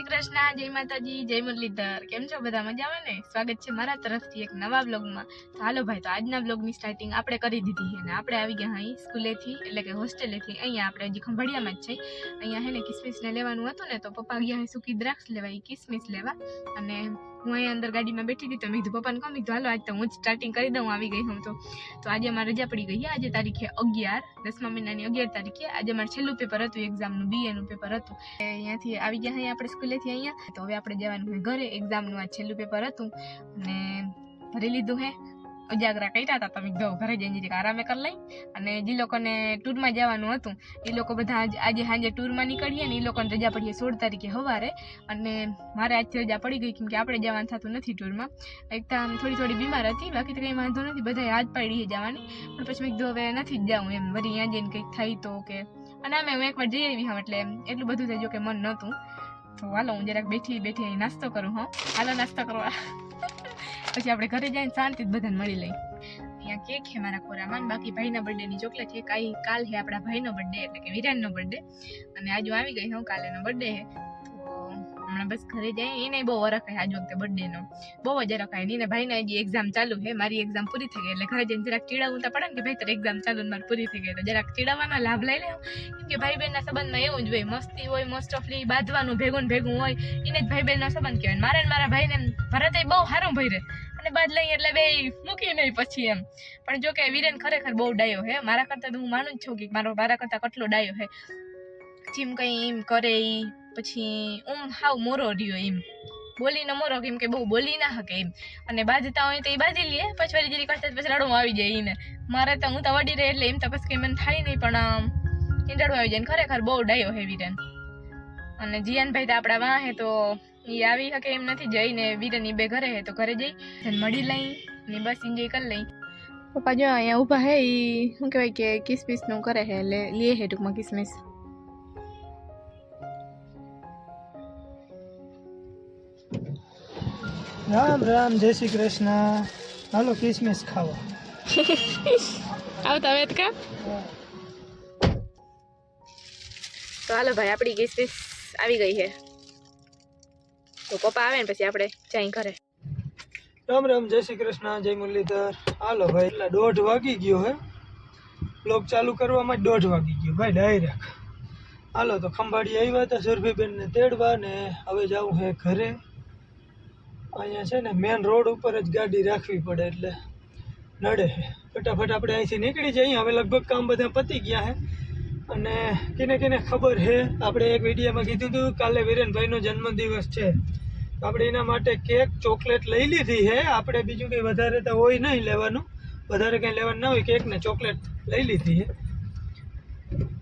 શ્રી કૃષ્ણ, જય માતાજી, જય મુરલીધર. કેમ છો બધા? મજામાં ને? સ્વાગત છે મારા તરફથી એક નવા બ્લોગમાં તો હાલો ભાઈ, તો આજના બ્લોગની સ્ટાર્ટિંગ આપણે કરી દીધી છે ને. આપણે આવી ગયા અહીં સ્કૂલેથી, એટલે કે હોસ્ટેલેથી. અહીંયા આપણે હજી ખંભાળિયામાં જ છે અહીંયા હે ને, કિસમિસને લેવાનું હતું ને, તો પપ્પા ગયા સૂકી દ્રાક્ષ લેવા. એ કિસમિસ લેવા. અને હું અહીંયા અંદર ગાડીમાં બેઠી હતી તો મેં કીધું, પપ્પાને કહું. કીધું, હાલો, આજ તો હું સ્ટાર્ટિંગ કરી દઉં, આવી ગઈ હું તો. તો આજે અમારે રજા પડી ગઈ આજે તારીખે અગિયાર, દસમા મહિનાની અગિયાર તારીખે. આજે મારું છેલ્લું પેપર હતું એક્ઝામનું બીએનું પેપર હતું. અહીંયાથી આવી ગયા અહીંયા, આપણે સ્કૂલેથી અહીંયા. તો હવે આપણે જવાનું ઘરે. એક્ઝામનું આ છેલ્લું પેપર હતું. અને ભરી લીધું હે ઉજાગરા કર્યા હતા તમે જો ઘરે જઈને જરીક આરામે કરી લઈ અને જે લોકોને ટૂરમાં જવાનું હતું, એ લોકો બધા આજે સાંજે ટૂરમાં નીકળીએ ને એ લોકોને રજા પડીએ સોળ તારીખે સવારે. અને મારે આજથી રજા પડી ગઈ કેમકે આપણે જવાનું થતું નથી ટૂરમાં એક તો આમ થોડી થોડી બીમાર હતી, બાકી તો કંઈ વાંધો નથી, બધાએ હાથ પાડીએ જવાની. પણ પછી મેં કીધું, હવે નથી જ જાઉં એમ વરી અહીંયા જઈને કંઈક થઈ તો કે અને આમે હું એકવાર જઈ આવી હા એટલે એટલું બધું થઈ જો કે મન નહોતું. તો હાલો હું જરાક બેઠી બેઠી નાસ્તો કરું, હા. હાલો નાસ્તો કરવા. પછી આપણે ઘરે જઈને શાંતિ બધાને મળી લઈ અહીંયા કેક છે મારા ખોરામાં બાકી ભાઈના બર્થડેની ચોકલેટ છે. કાઈ કાલ છે આપણા ભાઈનો બર્થડે એટલે કે વિરાનનો બર્થડે અને આજુ આવી ગઈ હું કાલેનો બર્થડે છે. હમણાં બસ ઘરે જાય. એને બહુ રખાય આજ વખતે બર્થડેનો બહુ જ રખાય નહીં ભાઈને હજી એક્ઝામ ચાલુ છે. મારી એક્ઝામ પૂરી થઈ ગઈ એટલે ઘરે જઈને જરાક ચીડાવવું તો પડે ને કે ભાઈ તારી એક્ઝામ ચાલુ મારી પૂરી થઈ ગઈ. તો જરાક ચીડાવવાનો લાભ લઈ લેવો. કેમ કે ભાઈ બહેનના સંબંધમાં એવું જ હોય. મસ્તી હોય મોસ્ટ ઓફલી બાંધવાનું, ભેગું ભેગું હોય. એને જ ભાઈ બહેનનો સંબંધ કહેવાય. મારે મારા ભાઈને ભરત બહુ સારું ભાઈ રહે અને બાદ લઈ એટલે બે મૂકી નહીં પછી એમ. પણ જો કે વિરેન ખરેખર બહુ ડાયો હે મારા કરતાં તો હું માનું જ છું કે મારો, મારા કરતાં કેટલો ડાયો હે જેમ કંઈ એમ કરે ઈ. પછી ઉમ હાવ મોરો રહ્યો એમ. બોલીને મોરો કેમ કે બહુ બોલી ના શકે એમ. અને બાજતા હોય તો એ બાજી લે, પછી વળી જરી કરતા પછી રડવું આવી જાય એને. મારે તો હું તો વડી રહે એટલે એમ તો પછી મને થાય નહીં, પણ એને રડવું આવી જાય ખરેખર બહુ ડાયો હે વીરેન. અને જીયાનભાઈ તો આપણા વાહ તો એ આવી શકે એમ નથી જઈને. વીરેન એ બે ઘરે હે તો ઘરે જઈ મળી લઈ ને બસ એન્જોય કરી લઈ. પપ્પા જો અહીંયા ઊભા હે એ શું કહેવાય કે કિસમિસનું કરે હે એટલે લે હે ટૂંકમાં કિસમિસ. રામ રામ જય શ્રી કૃષ્ણ. હાલો કિસમિસ ખાવા. આવતા વેત કા તો હાલો ભાઈ આપણી કિસમિસ આવી ગઈ છે. તો પપ્પા આવે ને પછી આપણે જઈ ઘરે. રામ રામ જય શ્રી કૃષ્ણ જય મુરલીધર. હાલો ભાઈ એટલે દોઢ વાગી ગયો હે. બ્લોગ ચાલુ કરવામાં જ દોઢ વાગી ગયો. ભાઈ ડાયરેક્ટ. હાલો તો ખંભાળી આવ્યા હતા સુરભીબેનને તેડવા ને હવે જવું હે ઘરે. અહીંયા છે ને મેન રોડ ઉપર જ ગાડી રાખવી પડે એટલે નડે. ફટાફટ આપણે અહીંથી નીકળી જઈએ. હવે લગભગ કામ બધા પતી ગયા હે. અને કિને કિને ખબર છે આપણે એક વિડીયોમાં કીધું હતું, કાલે વિરેનભાઈનો જન્મદિવસ છે. આપણે એના માટે કેક, ચોકલેટ લઈ લીધી છે આપણે બીજું કંઈ વધારે તો હોય નહીં લેવાનું. વધારે કંઈ લેવાનું ના હોય. કેક ને ચોકલેટ લઈ લીધી છે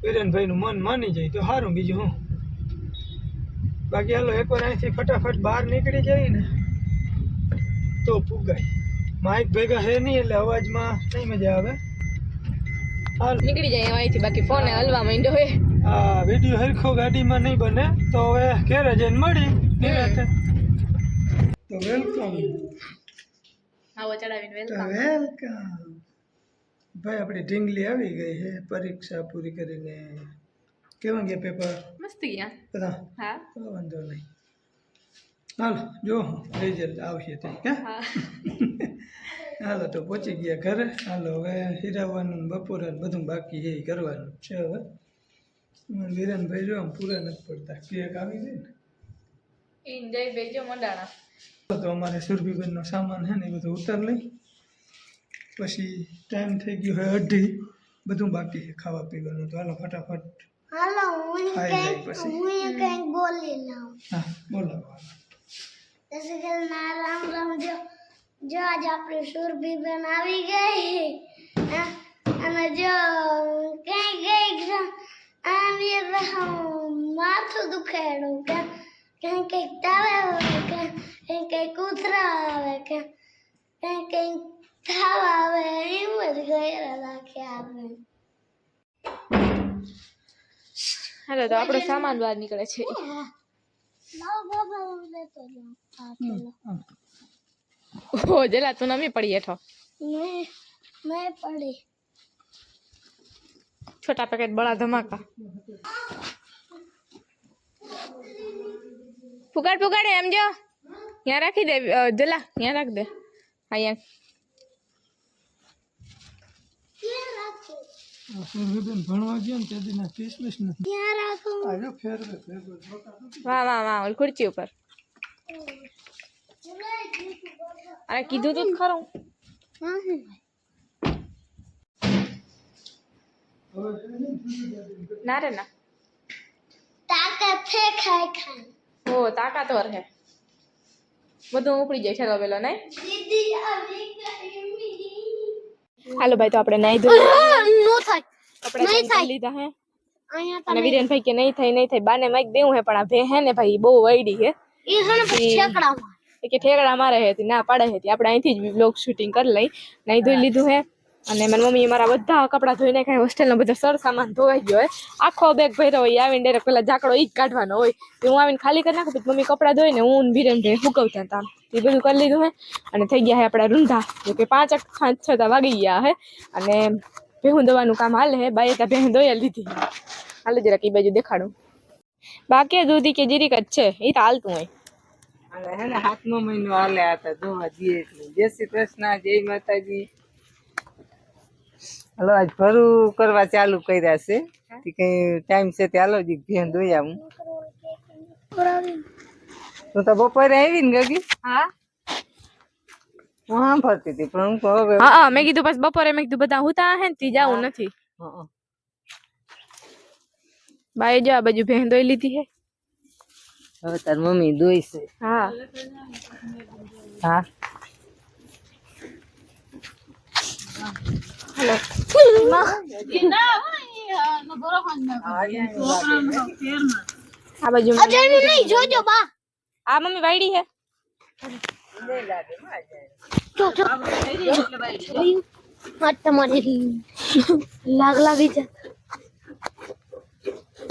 વિરેનભાઈનું મન માની જાય તો સારું. બીજું હું બાકી હાલો, એકવાર અહીંથી ફટાફટ બહાર નીકળી જાય ને. તો ફૂગાય માઇક ભેગા છે નહીં એટલે અવાજમાં નહીં મજા આવે. હાલ. નીકળી જાય અહીંથી બાકી ફોન હલવા માંડ્યો હે. આ વીડિયો હરખો ગાડીમાં નહીં બને તો હવે ઘેરે જઈને મળી. નિરાંતે. તો વેલકમ આવો ચડાવીને તો વેલકમ વેલકમ ભાઈ આપણી ઢીંગલી આવી ગઈ છે પરીક્ષા પૂરી કરીને. કેવા ગયા પેપર મસ્ત ગયા. બધા? હા. તો વાંધો નહીં. હાલો જો રિઝલ્ટ આવશે તે હાલો તો પહોંચી ગયા ઘરે. હાલો હવે હીરાવાનું બપોર બધું બાકી એ કરવાનું છે હવે. અમારે જો આમ પૂરા નથી પડતા. કેક આવી જાય ને? બેજો મંડાણા. તો અમારે સુરભીબેનનો સામાન છે ને એ બધું ઉતાર લઈ. પછી ટાઈમ થઈ ગયો હોય અઢી. બધું બાકી છે ખાવા પીવાનું તો હાલો ફટાફટ. હાલો હું કંઈક પછી. હું કંઈક બોલી લઉં. હા બોલાવો. જૈસે કે ના રામ રામ જો જો આજ આપણી સુરભી આવી ગઈ. અને જો કઈ ગઈ આની માથું દુખેડું કે કઈ કંઈક તાવે આવે કે કઈ કઈ કૂતરા આવે કે કઈ કઈ તાવ આવે એમ જ ગયેલા રાખે આવે હાલો તો આપણો સામાન બહાર નીકળે છે. જેલા, તું નમી પડી હેઠો. છોટા પેકેટ બળા ધમાકા. ફુગાડ, ફુગાડે એમ જો. ત્યાં રાખી દે સુરભીબેન ભણવા ગયા ને તેથી ના ક્રિસમસ નથી ક્યાં રાખો આવ્યો ફેરવે ફેરવે વાહ વાહ વાહ, ઓલી ખુરચી ઉપર. અરે, કીધું તું જ ખરું. ના રે, ના. તાકાત છે ખાઈ ખાઈ ઓ, તાકાતવર હે. બધું ઉપડી જાય છેલ્લો પેલો, નહીં? દીદી આવી ગઈ હાલો ભાઈ તો આપણે નાઈ ધોઈ નો થાય. આપણે નહીં થાય. લીધા હે. અને વિરેનભાઈ કે નહીં થાય નહીં થાય. બાને માઈક દેવું હે પણ આ ભે હે ને ભાઈ બહુ વૈડી હે. એ હે ને એ કે ઠેકડા મારે હે ના પાડે હે આપણે અહીંથી જ બ્લોગ શૂટિંગ કરી લઈ. નાઈ ધોઈ લીધું હે. અને મારી મમ્મીએ મારા બધા કપડાં ધોઈ કાંઈ હોસ્ટેલનો બધો સર સામાન ધોવાઈ ગયો હોય આખો બેગ ભર્યો હોય, આવીને ડાયરેક્ટ પેલા ઝાકડો એ જ કાઢવાનો હોય. તો હું આવીને ખાલી કરી નાખું, પછી મમ્મી કપડાં ધોઈને હું ને વિરેનભાઈ સુકવતા હતા. એ બધું કરી લીધું, હે. અને થઈ ગયા હે આપણા રૂંધા, જો કે પાંચ પાંચ છ વાગી ગયા, હે. અને ભેહું દવાનું કામ હાલે, હે. બાઈએ ત્યાં ભેહું દોઈ લીધી. હાલે જરાક એ બાજુ દેખાડું. બાકી દૂધી કે જીરીક જ છે એ તો હાલતું હોય. હે ને હાથમો મહિનો હાલે હતા ધોવા જઈએ જય શ્રી કૃષ્ણ, જય માતાજી. હલો આજ ભરું કરવા ચાલુ કર્યા છે. તે કઈ ટાઈમ છે તે હાલો જી ધ્યાન દોઈ આવું. તું તો બપોરે આવી ને ગગી? હા. હું સાંભળતી હતી પણ હું કહું હવે હા હા મેં કીધું બસ બપોરે મેં કીધું બધા હુતા હે ને તી જાવું નથી. હં, બાએ જો આ બાજુ ભેં દોઈ લીધી હે. હવે તાર મમ્મી દોઈ છે હા. હા. આ બાજુ નહીં જોજો બા આ મમ્મી વાયડી હે. જો જો હાથ તમારી લાગ લાગી છે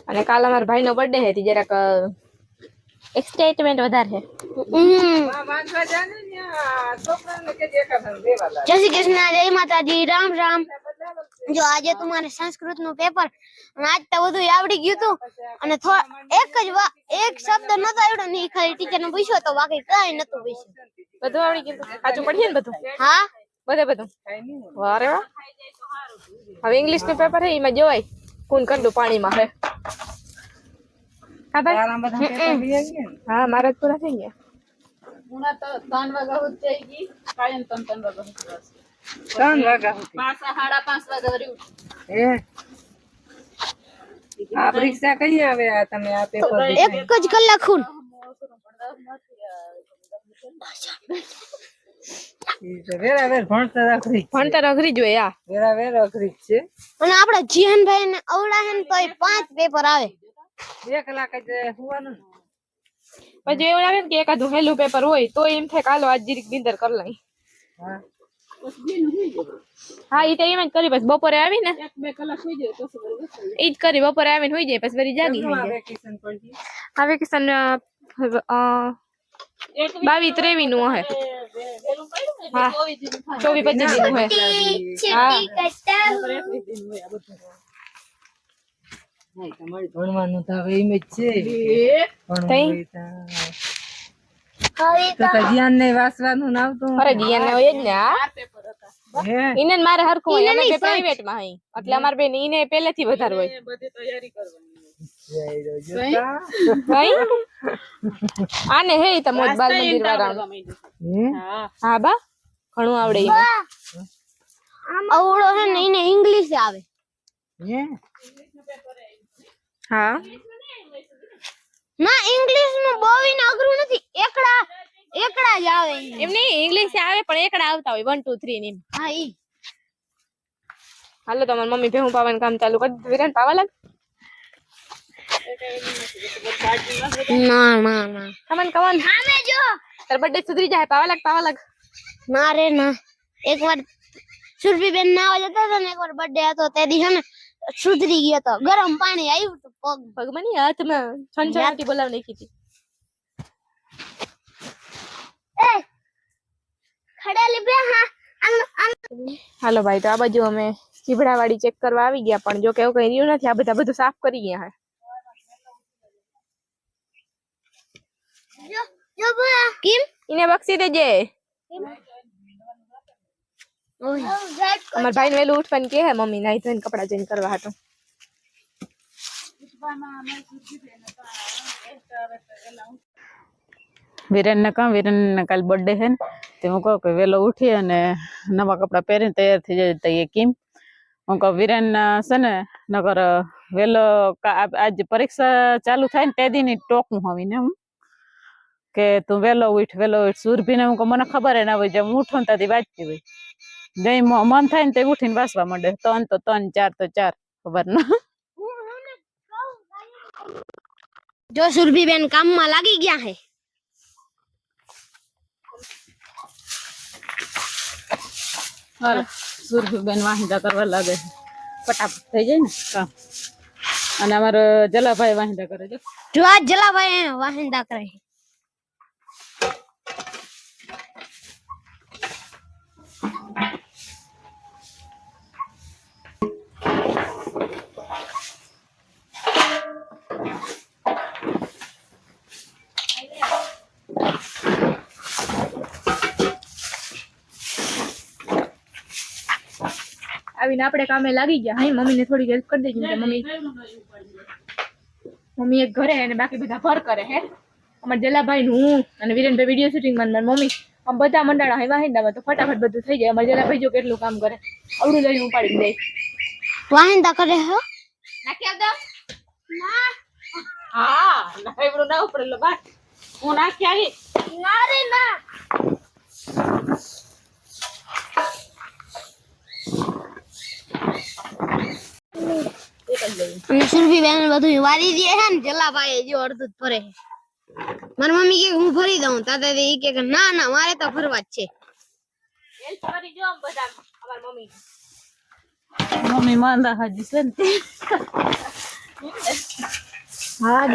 અને કાલ અમારા ભાઈનો બર્થડે હે જરાક એક્સાઇટમેન્ટ વધારે લાગે. જય શ્રી કૃષ્ણ જય માતાજી રામ રામ. જો આજે તમારે સંસ્કૃતનું પેપર અને આજ તો બધું આવડી ગયું હતું અને થો- એક જ વા- એક શબ્દ નતો આવડ્યો ને ખાલી ટીચર ને પૂછ્યો તો બાકી કઈ નતું પૂછ્યું. બધું આવડી ગયું સાચું પડીએ ને બધું? હા? બધે બધું? વારે વાહ હવે ઇંગ્લિશનું પેપર હે એમાં જોવાય. કુન કંડું પાણીમાં હે. હા ત્રણ વાગ્યા સુધી આ પરીક્ષા કઈ આવે આ તમે આ પેપર એક જ કલાક ખૂન વેરા વેર ભણતર અઘરી ભણતર અઘરી જ હોય આ વેરા વેર અઘરી જ છે. અને આપડે જીહનભાઈ ને અવડા હે ને તોય પાંચ પેપર આવે. બે કલાક જ સુવાનું ને. પછી એવું લાગે ને કે એકાદું હેલું પેપર હોય તો એમ થાય કાલો આજ જીરીક બિંદર કરી લઈ હા હા એ તો એમ જ કરી બસ બપોરે આવી ને ઈ જ કરી બપોરે આવીને હોઈ જાય પછી વળી જાગી શું આ જાય વેકેશન પડી આ વેકેશન બાવીસ ત્રેવીસનું હે હા ચોવીસ પચીસનું હે છીટી કટા નહીં, તમારે ભણવાનું તો હવે એમ જ છે? હોય તો. ને આવતું અરે જીયા ને હોય જ ને હા? હે? મારે હરખું હોય અમે પ્રાઇવેટમાં હઈ એટલે અમારે બેન ઈને પહેલેથી વધારે હોય. જય જોતા. ભાઈ આને હે તમોજબાલ બાલ મંદિર વાળા હા? બા. ઘણું આવડે ઈને. અવળો હે. ને ઇંગ્લિશ આવે. હે? હા? ના ઇંગ્લિશનું બહુ ઈને અઘરું નથી. એકડા એકડા જ આવે ઈ. એમ નહીં ઇંગ્લિશ આવે પણ એકડા આવતા હોય. વન ટુ થ્રી ની હા ઈ. હાલો તમારી મમ્મી ભેહું પાવાનું કામ ચાલુ કરી દીધું. વિરાન પાવા લાગ? ના ના ના. કમન કમન સામે જો. તાર બર્થડે સુધરી જાય પાવા લાગ પાવા લાગ. ના રે ના. એકવાર સુરભીબેન નાવા જતા હતા ને એકવાર બર્થડે હતો તે દિવસે ને સુધરી ગયો તો. ગરમ પાણી આવ્યું તો પગ ભગમાની હાથમાં છનછનાટી બોલાવ નાખી હતી. એ ખડેલી બે હા આમ- આમ. હાલો ભાઈ તો આ બાજુ અમે ચીભડા વાળી ચેક કરવા આવી ગયા પણ જો કે એવું કઈ રહ્યું નથી આ બધા બધું સાફ કરી ગયા હે. જો જો બા કેમ? એને બક્ષી દેજે. અમારા ભાઈ ને વેલું ઉઠવાનું કે હે મમ્મી નાઈ ધોઈને કપડા ચેન્જ કરવા હાટું. વિરેન ને કામ વિરેન ને કાલ બર્થડે છે ને તે હું કહું કે વહેલો ઉઠી અને નવા કપડાં પહેરીને તૈયાર થઈ જાય તો એ કેમ? હું કહું વિરેન છે ને નગર વેલો કા- આજ પરીક્ષા ચાલુ થાય ને તે દીની ટોકું હવીને હું. કે તું વેલો ઉઠ વેલો ઉઠ. સુરભીને હું કહું મને ખબર ના હોય જેમ ઉઠો ને ત્યાંથી વાંચતી હોય. જઈ મન થાય ને તે ઉઠીને વાસવા માંડે. ત્રણ તો ત્રણ ચાર તો ચાર ખબર ના. જો સુરભીબેન કામમાં લાગી ગયા હે. હાલો સુરભીબેન વાહિંદા કરવા લાગે છે. ફટાફટ થઈ જાય ને કામ. અને અમારો જલાભાઈ વાહિંદા કરે છે. જો આ જલાભાઈ વાહિંદા કરે છે. આવીને આપણે કામે લાગી ગયા. હા મમ્મીને થોડી હેલ્પ કરી દેજો કે મમ્મી મમ્મી એક ઘરે અને બાકી બધા ભર કરે હે. અમારા જલાભાઈ નું હું અને વિરેનભાઈ વીડિયો શૂટિંગમાં મારી મમ્મી આમ બધા મંડાણા હે વાહિંદામાં તો ફટાફટ બધું થઈ જાય. અમારા જલાભાઈ જો કેટલું કામ કરે. આવડું લઈને ઉપાડી દે. વાહિંદા કરે હો? નાખી આવતો હા નાયવડું ના ઉપડે લો બા હું નાખી આવી. ના રે ના. અને સુરભીબેન બધું વારી દે છે ને, જલાભાઈ જો અડધું જ ભરે છે. મારી મમ્મી કે હું ભરી દઉં, તાતા ઈ કે કે ના ના, મારે તો ભરવા જ છે. હેલ્પ કરી જો આમ બધા અમારી મમ્મી મમ્મી માંદા હાજી છે ને. હા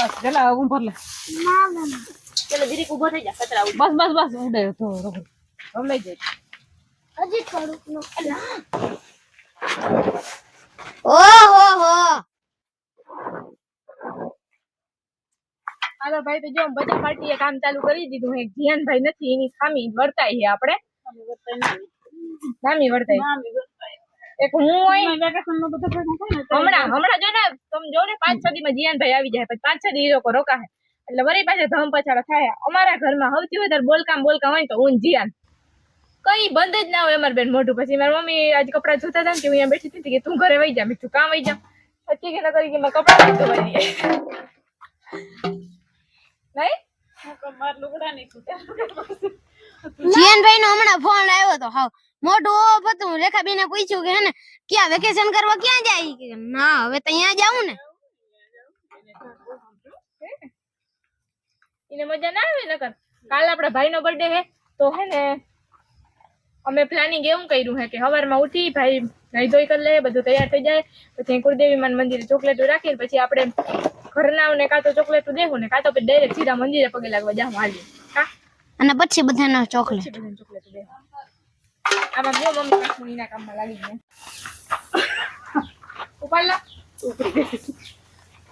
બસ જલા ઊભો ભર લે ચલો દીદી ઊભો થઈ જા કચરા બસ બસ બસ ઉડે તો રમે જાય. હજી થોડુંક નો. ઓ હો હાલો ભાઈ તો જો બધા પાર્ટીએ કામ ચાલુ કરી દીધું હે ધ્યાનભાઈ નથી એની ખામી વર્તાય છે આપણે. નામી વર્તાય. એક હું હોય. હમણાં હમણાં જો ને તમે જો ને પાંચ છ દીમાં જીયાનભાઈ આવી જાય. પછી પાંચ છ દી એ લોકો રોકાશે. એટલે વળી પાસે ધમ પછાડો થાય. અમારા ઘરમાં સૌથી વધારે બોલકામ બોલકામ હોય ને તો હું ને જીયાન. કઈ બંધ જ ના હોય અમાર બેન મોઢું. પછી મારી મમ્મી આજ કપડાં ધોતા હતા ને કે હું અહીંયા બેઠી હતી કે તું ઘરે વહી જા. મેં કીધું કામ વહી જા પછી કે ન કરી કે મારા કપડાં નહીં? ધોવાઈ દે નહીં જીયનભાઈ નો હમણાં ફોન આવ્યો તો હાવ. મોટું ઓફ હતું રેખાબેને પૂછ્યું કે હે ને ક્યાં વેકેશન કરવા ક્યાં જાય? ઈ કે ના હવે તો અહીંયા જાવું ને. એને મજા ના આવે નકર? કાલ આપણા ભાઈનો બર્થડે હે તો હે ને અમે પ્લાનિંગ એવું કર્યું હે કે સવારમાં ઉઠી ભાઈ નાઈ ધોઈ કરી લે બધું તૈયાર થઈ જાય પછી કુળદેવી માન મંદિરે ચોકલેટો રાખી પછી આપણે ઘરના ને કાં તો ચોકલેટો દેવું ને કાં તો પછી ડાયરેક્ટ સીધા મંદિરે પગે લાગવા જાવ હાલી કા? અને પછી બધાનો ચોકલેટ પછી બધાને ચોકલેટો દે આમાં જો મમ્મી કાશ્મીરીના કામમાં લાગી ગયા ઉપાડ લા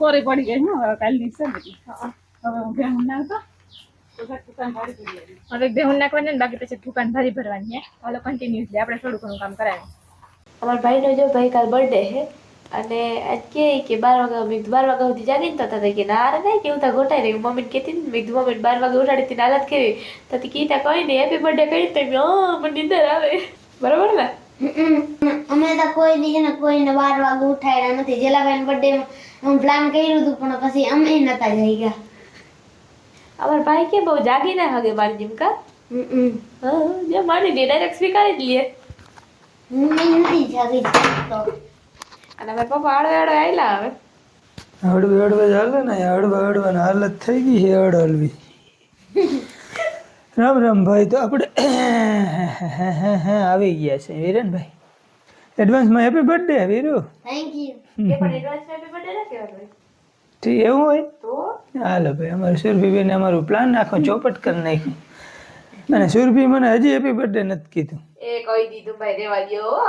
કોરી પડી ગઈ હું હવે કાલની છે બધી હવે હું ભેહું નાખતો. હવે નાખવાની ને બાકી પછી દુકાન ભરી ભરવાની હે હાલો કન્ટિન્યુઅસલી આપણે થોડું ઘણું કામ કરાવીએ અમારા ભાઈનો જો ભાઈ કાલ બર્થડે છે અને આજ કે કે બાર વાગ્યા મેં બાર વાગ્યા સુધી જાગીને તો હતા કે ના અરે નહીં કે હું તો ગોટાઈ રહી મમ્મીને કહેતી ને મેં કીધું મમ્મી બાર વાગે ઉઠાડી હતી હાલત કેવી? તો કીતા કીધા કઈ નહીં હેપી બર્થડે કહી તો મને નીંદર આવે. બરાબર ને? અમે તો કોઈ દી ને કોઈને બાર વાગે ઉઠાડ્યા નથી. જેલાભાઈ બર્થડે હું પ્લાન કર્યું હતું પણ પછી અમે નતા જઈ ગયા અમાર ભાઈ કે બહુ જાગી ના હગે મારી જેમ કા? જો લે ડાયરેક્ટ સ્વીકારી જ લઈએ હું નથી જાગી અને અમારા પપ્પા આડો આડો આયલા હવે. હળવે હળવે ચાલે ને હળવા ને હાલત થઈ ગઈ છે હળ હળવી. રામ રામ ભાઈ તો આપણે આવી ગયા છે. વિરેનભાઈ એડવાન્સમાં happy birthday Viru. Thank you એ પણ એડવાન્સ હેપી બર્થડે ના કહેવાનું ઠીક એવું હોય? તો? હાલો ભાઈ અમારું સુરભીબેને અમારું પ્લાન નાખો ચોપટ કરી નાખ્યું અને સુરભી મને હજી હેપી બર્થડે નથી કીધું. એ કહી દીધું ભાઈ રેવા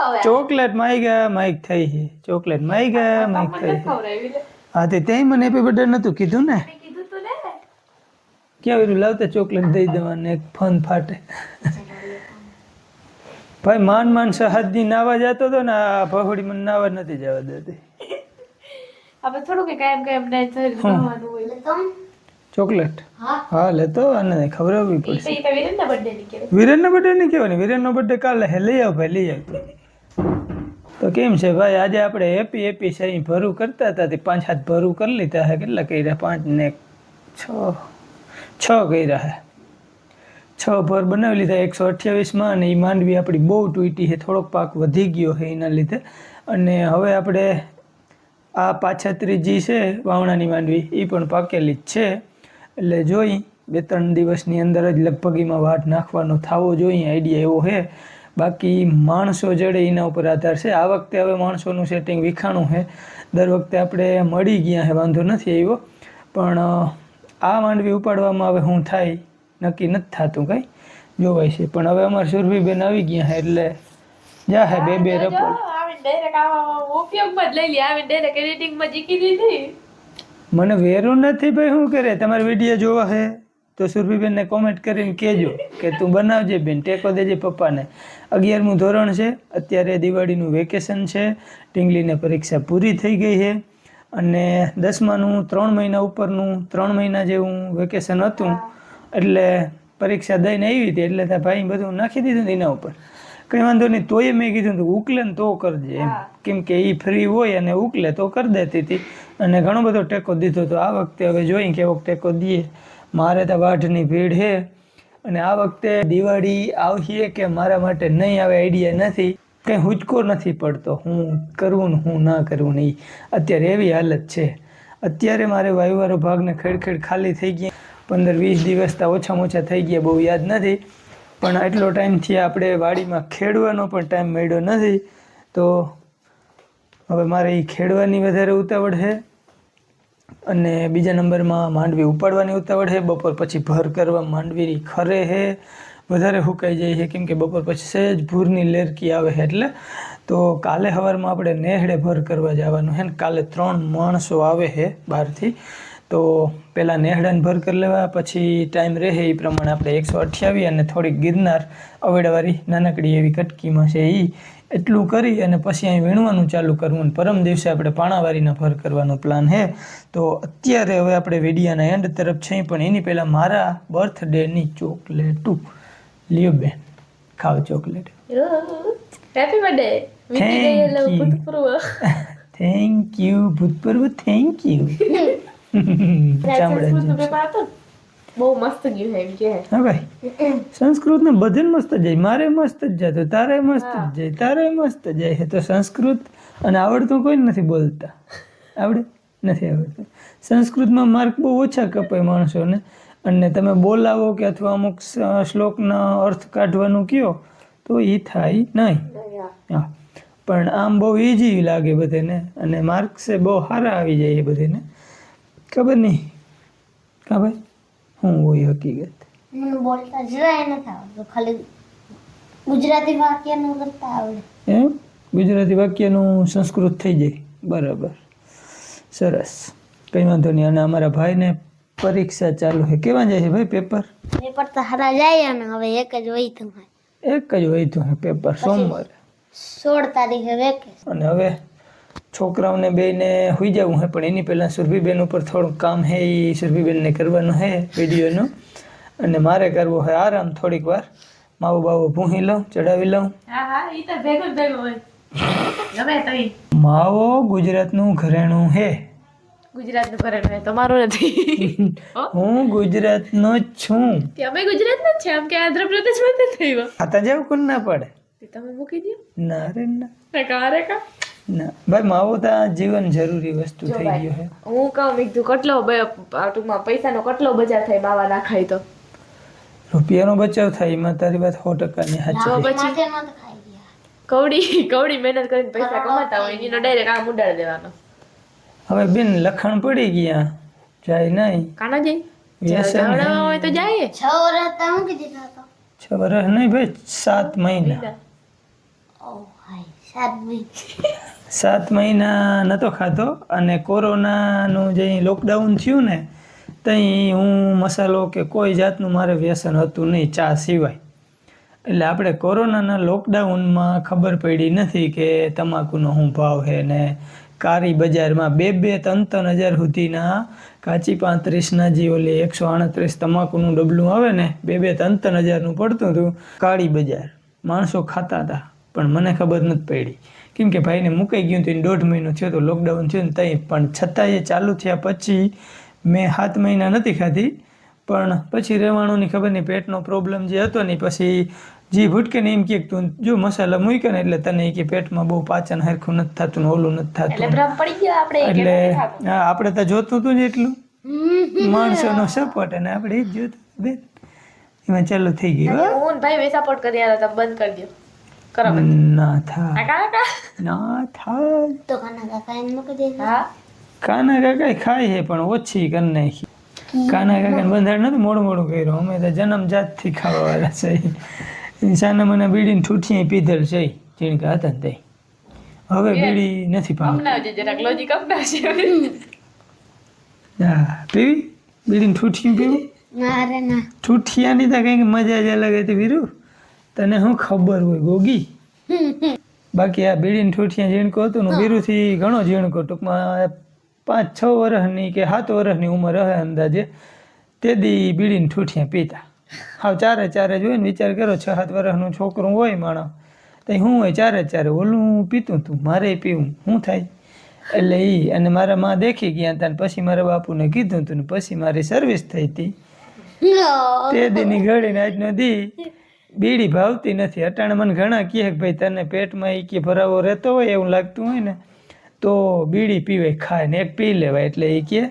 હવે ચોકલેટ માઈ ગયા માઈક થઈ છે. ચોકલેટ માઈ ગયા માઈક થઈ છે. હા તે ત્યાં મને હેપી બર્થડે નતું કીધું ને. ક્યાં વેરું લાવતા ચોકલેટ દઈ દેવાને એક ફન ફાટે. ભાઈ માન માન સહાદની નાવા જતો હતો ને આ પહોળી મને નાવા નથી જવા દેતી. આપણે થોડું કે કાયમ કાયમ ના તો ચોકલેટ? હા. લેતો અને ખબર આવવી પડશે. વિરેનનો બર્થડે નહીં કહેવાની વિરેનનો બર્થડે કાલે હે લઈ આવ ભાઈ લઈ આવ. તો કેમ છે ભાઈ આજે આપણે હેપી હેપી છે. અહીં ભરું કરતા હતા તે પાંચ હાથ ભરું કરી લીધા હે. કેટલા કર્યા? પાંચ ને છ. છ કર્યા હે. છ ભર બનાવી લીધા એકસો અઠ્યાવીસમાં અને એ માંડવી આપણી બહુ તૂટી છે. થોડોક પાક વધી ગયો છે એના લીધે. અને હવે આપણે આ પાછા ત્રીજી છે વાવણાની માંડવી એ પણ પાકેલી જ છે. એટલે જોઈ બે ત્રણ દિવસની અંદર જ લગભગ એમાં વાટ નાખવાનો થવો જોઈએ આઈડિયા એવો છે બાકી માણસો જડે એના ઉપર આધાર છે આ વખતે હવે માણસોનું સેટિંગ વિખાણું છે દર વખતે આપણે મળી ગયા છે વાંધો નથી આવ્યો પણ આ માંડવી ઉપાડવામાં હવે હું થાય નક્કી નથી થતું કંઈ જોવાય છે પણ હવે અમારે સુરભીબેન આવી ગયા છે એટલે જા હે બે બે આવા ઉપયોગમાં જ લઈ લે આવીને ડાયરેક્ટ એડિટિંગમાં જીકી દીધી મને વેરું નથી ભાઈ, શું કરે? તમારે વીડિયો જોવા હે? તો સુરભીબેનને કોમેન્ટ કરીને કહેજો કે તું બનાવજે બેન, ટેકો દેજે પપ્પાને. અગિયારમું ધોરણ છે, અત્યારે દિવાળીનું વેકેશન છે, ટીંગલીને પરીક્ષા પૂરી થઈ ગઈ છે. અને દસમાનું ત્રણ મહિના ઉપરનું, ત્રણ મહિના જેવું વેકેશન હતું. એટલે પરીક્ષા દઈને આવી હતી, એટલે ત્યાં ભાઈ બધું નાખી દીધું એના ઉપર. કંઈ વાંધો નહીં તોય મેં કીધું તું ઉકલે ને તો કરજે એમ. કેમ કે એ ફ્રી હોય અને ઉકલે તો કરી દેતી હતી અને ઘણો બધો ટેકો દીધો તો આ વખતે હવે જોઈ કેવો ટેકો દઈએ. મારે તો વાઢની ભીડ છે અને આ વખતે દિવાળી આવશે કે મારા માટે નહીં આવે આઈડિયા નથી. કંઈ હુચકો નથી પડતો. હું કરવું ને હું ના કરવું નહીં અત્યારે એવી હાલત છે. અત્યારે મારે વાયુવારો ભાગને ખેડખેડ ખાલી થઈ ગયા પંદર વીસ દિવસ તો ઓછામાં ઓછા થઈ ગયા બહુ યાદ નથી. પણ એટલો ટાઈમથી આપણે વાડીમાં ખેડવાનો પણ ટાઈમ મળ્યો નથી, તો હવે મારે એ ખેડવાની વધારે ઉતાવળ છે અને બીજા નંબરમાં માંડવી ઉપાડવાની ઉતાવળ છે. બપોર પછી ભર કરવા માંડવી ખરે છે. વધારે હુકાઈ જાય છે કેમ કે બપોર પછી સહેજ ભૂરની લેરકી આવે છે એટલે. તો કાલે સવારમાં આપણે નેહડે ભર કરવા જવાનું છે ને કાલે ત્રણ માણસો આવે છે બહારથી. તો પહેલાં નેહડાને ભર કરી લેવા પછી ટાઈમ રહે એ પ્રમાણે આપણે એકસો અઠ્યાવીસ અને થોડીક ગિરનાર અવેડાવાળી નાનકડી એવી કટકીમાં છે એ એટલું કરી અને પછી અહીં વીણવાનું ચાલુ કરવું અને પરમ દિવસે આપણે પાણાવારીના ભર કરવાનો પ્લાન છે. તો અત્યારે હવે આપણે વેડિયાના એન્ડ તરફ છે પણ એની પહેલાં મારા બર્થડેની ચોકલેટું લ્યો બેન. ખાવ ચોકલેટ. Happy birthday thank. ભૂતપૂર્વ. થેન્ક યુ ભૂતપૂર્વ થેન્ક યુ ચામડા સંસ્કૃતનું પેપર હતું ને, બહુ મસ્ત ગયું એમ કે. હા ભાઈ સંસ્કૃત ને બધે મસ્ત જાય. મારે મસ્ત જ જાય તારે મસ્ત જ જાય. તારે મસ્ત જાય. તો સંસ્કૃત અને આવડતું કોઈ નથી બોલતા. આવડે? નથી આવડતું. સંસ્કૃતમાં માર્ક બહુ ઓછા કપાય માણસોને. અને તમે બોલાવો કે અથવા અમુક શ્લોકના અર્થ કાઢવાનું કયો તો એ થાય નહીં. હા. પણ આમ બહુ ઇઝી લાગે બધાને. અને માર્ક્સે બહુ સારા આવી જાય એ બધાને. ખબર નહીં. ભાઈ શું હોય હકીકત. મને બોલતા જરાય નથી આવડતું. ખાલી ગુજરાતી વાક્યનું કરતા આવડે. એમ? ગુજરાતી વાક્યનું સંસ્કૃત થઈ જાય. બરાબર. સરસ. કંઈ વાંધો નહીં. અને અમારા ભાઈને પરીક્ષા ચાલુ છે. કેવા જાય છે ભાઈ પેપર? પેપર તો હારા જાય અને હવે એક જ હોય એક જ હોય તો પેપર સોમવારે. સોળ તારીખે વેકેશન. અને હવે? છોકરાઓને બેને હોઈ જવું હે પણ એની પહેલાં સુરભીબેન ઉપર થોડુંક કામ હે એ સુરભીબેનને કરવાનું હે વિડીયોનું. અને મારે કરવો હોય આરામ થોડીક વાર. માવો બાવો ભૂહી લઉં ચડાવી લઉં. માવો ગુજરાતનું ઘરેણું હે. ગુજરાતનું ઘરેણું તમારું નથી. હું? ગુજરાતનો છું. અમે ગુજરાતના છે આમ કે આંધ્રપ્રદેશમાં નથી થયું ખાતા જાવ કોણ ના પડે? તમે મૂકી દો ના રે ના. કા. ના. ભાઈ માવો તો જીવન જરૂરી વસ્તુ થઈ ગયો છે હું કહું મેં કીધું કેટલો ટૂંકમાં પૈસાનો કેટલો બજાર થાય માવા નાખાય તો? રૂપિયાનો બચાવ થાય એમાં તારી વાત સો ટકાની સાચી. ગયા. કવડી કવડી મહેનત કરીને પૈસા કમાતા હોય એનો ડાયરેક્ટ આમ ઉડાડી દેવાનો. હવે બેન લખણ પડી ગયા. જાય નહીં. કાના જઈ વ્યસન જવડાવવા હોય તો જાય. છ વર્ષ તો છ નહીં ભાઈ સાત મહિના. ઓ સાત મહિના. સાત મહિના નહોતો ખાતો અને કોરોનાનું જે લોકડાઉન થયું ને ત્યાં હું મસાલો કે કોઈ જાતનું મારે વ્યસન હતું નહીં ચા સિવાય. એટલે આપણે કોરોનાના લોકડાઉનમાં ખબર પડી નથી કે તમાકુનો શું ભાવ છે ને, કારી બજારમાં બે બે ત્રણ ત્રણ હજાર સુધીના કાચી પાંત્રીસના જે ઓલી એકસો આડત્રીસ તમાકુનું ડબલું આવે ને, બે બે ત્રણ ત્રણ હજારનું પડતું હતું કાળી બજાર. માણસો ખાતા હતા, પણ મને ખબર નથી પડી. કેમ કે ભાઈને મુકાઈ ગયું હતું દોઢ મહિનો થયો તો લોકડાઉન થયું ને ત્યાં પણ છતાંય ચાલુ થયા પછી મેં સાત મહિના નથી ખાધી પણ પછી રહેવાણુંની ખબર નહીં પેટનો પ્રોબ્લેમ જે હતો ને પછી જી ભૂટકે ને એમ કે તું જો મસાલા મૂક્યો ને એટલે તને કે પેટમાં બહુ પાચન હરખું નથી થતું ને ઓલું નથી થતું એટલે હા, આપણે તો જોતું હતું જ એટલું. માણસોનો સપોર્ટ અને આપણે એ જ જોતું. બેન એમાં ચાલુ થઈ ગયું ને ભાઈ સપોર્ટ કરી બંધ કરી દો કરો. ના થાય કાકા કાકા ના થાય તો કાના કાકા એને મૂકી દીધા હા કાના કાકા ખાય છે પણ ઓછી કરી નાખી કાના કાકાને બંધારણ નથી મોડું મોડું કર્યું અમે તો જન્મ જાતથી ખાવાવાળા છે ઇન્સાને મને બીડીને ઠૂઠી પીધેલ છે જીણકા હતા ને તે હવે બીડી નથી ભાવતી જરાક લોજિક અપનાવજે હા પીવી બીડીને ઠૂઠી પીવી ના રે ના ઠૂઠિયાની તો કંઈક મજા જ અલગ હતી વીરુ તને શું ખબર હોય ગોગી? બાકી આ બીડીને ઠૂઠિયા ઝીણકો હતું ને બીરુથી ઘણો ઝીણકો ટૂંકમાં પાંચ છ વર્ષની કે સાત વર્ષની ઉંમર હશે અંદાજે. તે દી બીડીને ઠૂઠિયા પીતા. હાવ ચારે ચારે જોઈને વિચાર કરો છ સાત વર્ષનું છોકરું હોય માણસ. તો હું હોય ચારે ચારે ઓલું પીતું તું મારે પીવું શું થાય? એટલે એ અને મારા માં દેખી ગયા હતા ને પછી મારા બાપુને કીધું હતું ને પછી મારી સર્વિસ થઈ હતી તે દીની ઘડીને આજનો દી બીડી ભાવતી નથી. અટાણે મને ઘણા કહે કે ભાઈ તને પેટમાં ઈ કે ભરાવો રહેતો હોય એવું લાગતું હોય ને તો બીડી પીવાય ખાય ને એક પી લેવાય એટલે એ કે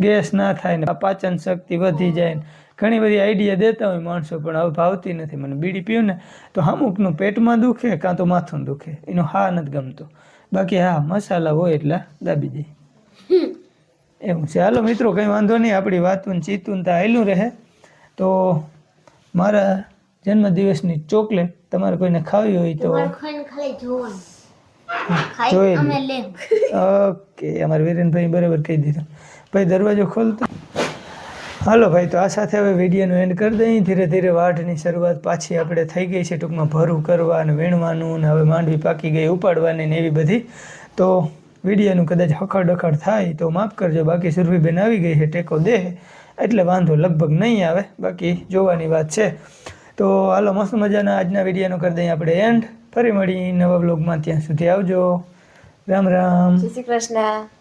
ગેસ ના થાય ને પાચન શક્તિ વધી જાય ને. ઘણી બધી આઈડિયા દેતા હોય માણસો પણ હવે ભાવતી નથી. મને બીડી પીવું ને તો અમુકનું પેટમાં દુખે કાં તો માથું દુખે. એનો હા નથી ગમતો. બાકી હા મસાલા હોય એટલે દાબી દે. એવું છે. હાલો મિત્રો કંઈ વાંધો નહીં. આપણી વાતું ચીતું તો આયલું રહે. તો મારા જન્મદિવસની ચોકલેટ તમારે કોઈને ખાવી હોય તો જોઈ ઓકે અમારે વીરેનભાઈ બરાબર કહી દીધું. ભાઈ દરવાજો ખોલતો. હાલો ભાઈ તો આ સાથે હવે વિડીયોનું એન્ડ કરી દઈએ. ધીરે ધીરે વાઢની શરૂઆત પાછી આપણે થઈ ગઈ છે. ટૂંકમાં ભરું કરવા અને વીણવાનું ને હવે માંડવી પાકી ગઈ ઉપાડવાની ને એવી બધી. તો વિડીયોનું કદાચ હખડ અખડ થાય તો માફ કરજો. બાકી સુરભીબેન આવી ગઈ છે. ટેકો દે. એટલે વાંધો લગભગ નહીં આવે. બાકી જોવાની વાત છે. તો હાલો, મસ્ત મજાના આજના વિડીયોનો કરી દઈએ આપણે એન્ડ ફરી મળી નવા બ્લોગમાં ત્યાં સુધી આવજો. રામ રામ. શ્રી કૃષ્ણ.